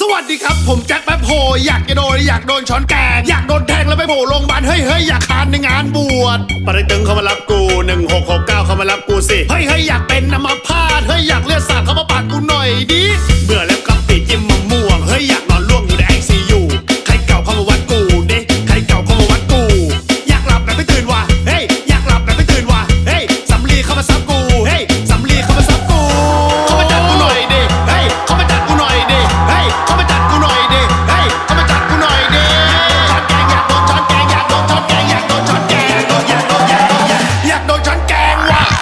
สวัสดีครับ ผมแจ็คแป๊บโฮอยากจะโดนอยากโดนช้อนแกง อยากโดนแทงแล้วไปโผล่โรงพยาบาลเฮ้ยเฮ้ยอยากคานในงานบวชปริตึงเขามารับกูหนึ่ง Wow.